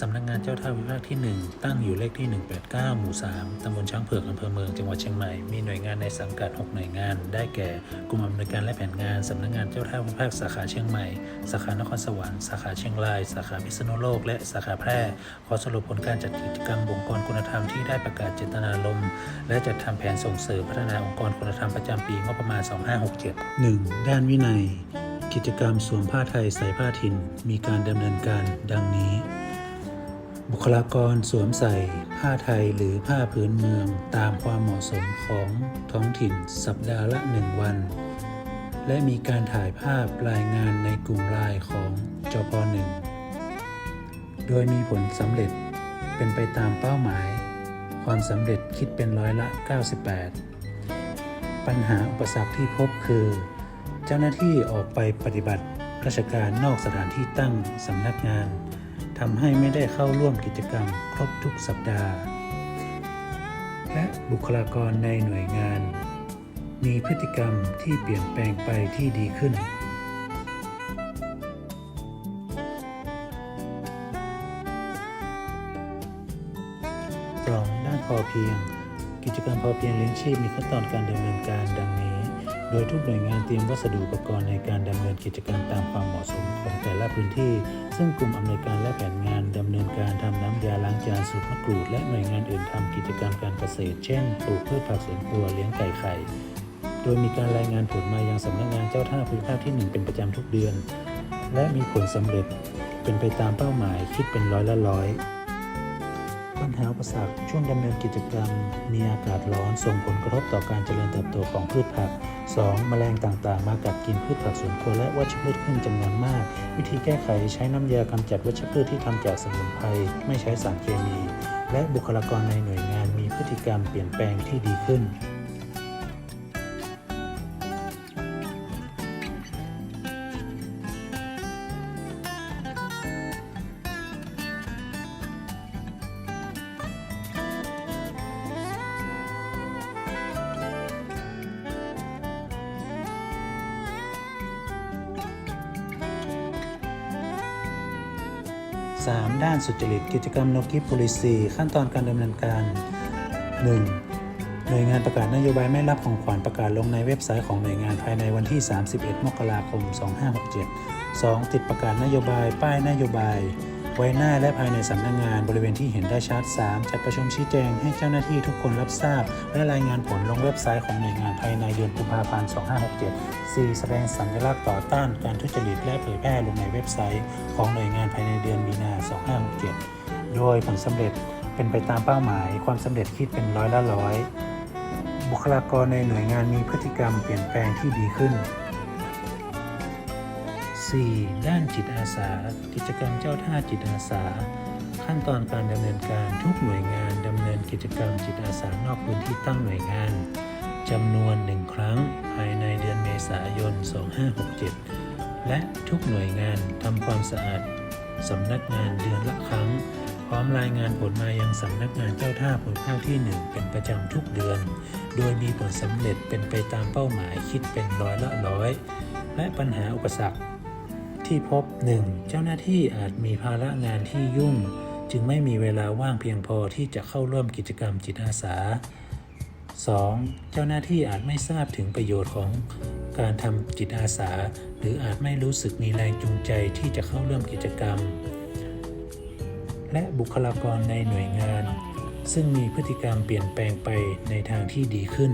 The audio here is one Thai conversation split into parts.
สำนักงานเจ้าท่าวิภาคที่ 1 ตั้งอยู่เลขที่ 189 หมู่ 3 ตำบลช้างเผือก อำเภอเมือง จังหวัดเชียงใหม่ มีหน่วยงานในสังกัด 6 หน่วยงาน ได้แก่ กลุ่มอำนวยการและแผนงาน สำนักงานเจ้าท่าวิภาคสาขาเชียงใหม่ สาขานครสวรรค์ สาขาเชียงราย สาขาพิษณุโลก และสาขาแพร่ ขอสรุปผลการจัดกิจกรรมองค์กรคุณธรรมที่ได้ประกาศเจตนารมณ์ และจัดทำแผนส่งเสริมพัฒนาองค์กรคุณธรรมประจำปีงบประมาณ 2567 1. ด้านวินัย กิจกรรมสวมผ้าไทยใส่ผ้าถิ่น มีการดำเนินการ ดังนี้ บุคลากรสวมใส่ผ้าไทยหรือผ้าพื้นเมืองตามความเหมาะสมของท้องถิ่นสัปดาห์ละหนึ่งวัน และมีการถ่ายภาพรายงานในกลุ่มไลน์ของจปหนึ่งโดยมีผลสำเร็จเป็นไปตามเป้าหมาย ความสำเร็จคิดเป็นร้อยละ 98 ปัญหาอุปสรรคที่พบคือ เจ้าหน้าที่ออกไปปฏิบัติราชการนอกสถานที่ตั้งสำนักงาน ทำให้ไม่ได้เข้าร่วมกิจกรรมครบทุกสัปดาห์ และบุคลากรในหน่วยงาน มีพฤติกรรมที่เปลี่ยนแปลงไปที่ดีขึ้น 2. ด้านพอเพียง กิจกรรมพอเพียงเลี้ยงชีพมีขั้นตอนการดำเนินการดังนี้ ดยทุกหน่วยงานเตรียมวัสดุอุปกรณ์ในการดำเนินกิจกรรตามความเหมาะสมของแต่ละพื้นที่ ซึ่งกลุ่มอำนวยการและแผนงานดำเนินการทำน้ำยาล้างจานสูตรมะกรูด และหน่วยงานอื่นทำกิจกรรมการเกษตร เช่น ปลูกพืชผักสวนครัวเลี้ยงไก่ไข่ โดยมีการรายงานผลมายังสำนักงานเจ้าท่าภูมิภาคที่ 1 เป็นประจำทุกเดือน และมีผลสำเร็จเป็นไปตามเป้าหมายคิดเป็นร้อยละร้อย หาอุปสรรคช่วงดำเนินกิจกรรม มีอากาศร้อนส่งผลกระทบต่อการเจริญเติบโตของพืชผัก 2. แมลงต่างๆ มากัดกินพืชผักสวนครัวและวัชพืชขึ้นจำนวนมาก วิธีแก้ไขใช้น้ำยากำจัดวัชพืชที่ทำจากสมุนไพรไม่ใช้สารเคมี และบุคลากรในหน่วยงานมีพฤติกรรมเปลี่ยนแปลงที่ดีขึ้น 3. ด้านสุจริตกิจกรรม No Gift Policy ขั้นตอนการดำเนินการ 1. หน่วยงานประกาศนโยบายไม่รับของขวัญประกาศลงในเว็บไซต์ของหน่วยงานภายในวันที่ 31 มกราคม 2567 2. ติดประกาศนโยบายป้ายนโยบาย ไว้หน้าและภายในสำนักงงานบริเวณที่เห็นได้ชัด 3. จัดประชุมชี้แจงให้เจ้าหน้าที่ทุกคนรับทราบ และรายงานผลลงเว็บไซต์ของหน่วยงานภายในเดือนกุมภาพันธ์ 2567 4. แสดงสัญลักษณ์ต่อต้านการทุจริตและเผยแพร่ลงในเว็บไซต์ของหน่วยงานภายในเดือนมีนา 2567 โดยผลสำเร็จเป็นไปตามเป้าหมาย ความสำเร็จคิดเป็นร้อยละร้อย บุคลากรในหน่วยงานมีพฤติกรรมเปลี่ยนแปลงที่ดีขึ้น 4. ด้านจิตอาสา กิจกรรมเจ้าท่าจิตอาสา ขั้นตอนการดำเนินการทุกหน่วยงานดำเนินกิจกรรมจิตอาสานอกพื้นที่ตั้งหน่วยงานจำนวนหนึ่งครั้งภายในเดือนเมษายน 2567 และทุกหน่วยงานทำความสะอาดสำนักงานเดือนละครั้ง พร้อมรายงานผลมายังสำนักงานเจ้าท่าภูมิภาคที่ 1 เป็นประจำทุกเดือน โดยมีผลสำเร็จเป็นไปตามเป้าหมายคิดเป็นร้อยละร้อย และปัญหาอุปสรรค ที่พบ 1. เจ้าหน้าที่อาจมีภาระงานที่ยุ่ง จึงไม่มีเวลาว่างเพียงพอที่จะเข้าร่วมกิจกรรมจิตอาสา 2. เจ้าหน้าที่อาจไม่ทราบถึงประโยชน์ของการทำจิตอาสา หรืออาจไม่รู้สึกมีแรงจูงใจที่จะเข้าร่วมกิจกรรม และบุคลากรในหน่วยงาน ซึ่งมีพฤติกรรมเปลี่ยนแปลงไปในทางที่ดีขึ้น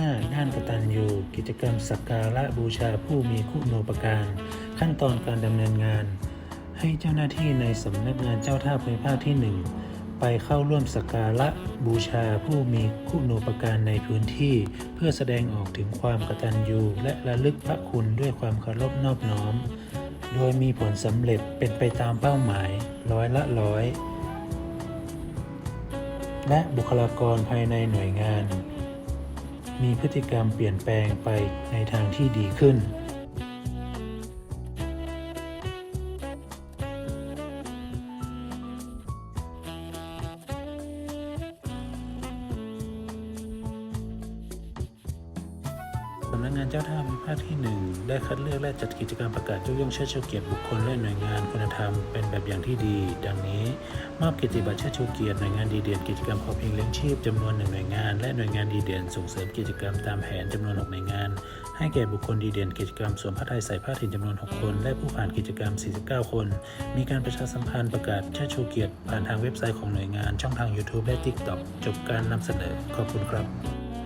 5. ด้านกตัญญูกิจกรรมสักการะบูชาผู้มีคุณูปการ ขั้นตอนการดำเนินงาน ให้เจ้าหน้าที่ในสำนักงานเจ้าท่าภูมิภาคที่ 1 ไปเข้าร่วมสักการะบูชาผู้มีคุณูปการในพื้นที่ เพื่อแสดงออกถึงความกตัญญูและระลึกพระคุณด้วยความเคารพนอบน้อม โดยมีผลสำเร็จเป็นไปตามเป้าหมายร้อยละร้อยและบุคลากรภายในหน่วยงาน มีพฤติกรรมเปลี่ยนแปลงไปในทางที่ดีขึ้นำนักงานเจ้าท่าภูมิภาคที่ 1 ได้คัดเลือกและจัดกิจกรรมประกาศยกย่องเชิดชูเกียรติบุคคลและหน่วยงานคุณธรรมเป็นแบบอย่างที่ดี ดังนี้มอบเกียรติบัตรเชิดชูเกียรติหน่วยงานดีเด่นกิจกรรมพอเพียงเลี้ยงชีพจำนวนหนึ่งหน่วยงาน และหน่วยงานดีเด่นส่งเสริมกิจกรรมตามแผนจำนวนหกหน่วยงาน ให้แก่บุคคลดีเด่นกิจกรรมสวมผ้าไทยใส่ผ้าถิ่นจำนวน 6 คน และผู้ผ่านกิจกรรม 49 คน มีการประชาสัมพันธ์ประกาศเชิดชูเกียรติผ่านทางเว็บไซต์ของหน่วยงาน ช่องทาง YouTube และ TikTok จบการนำเสนอขอบคุณครับ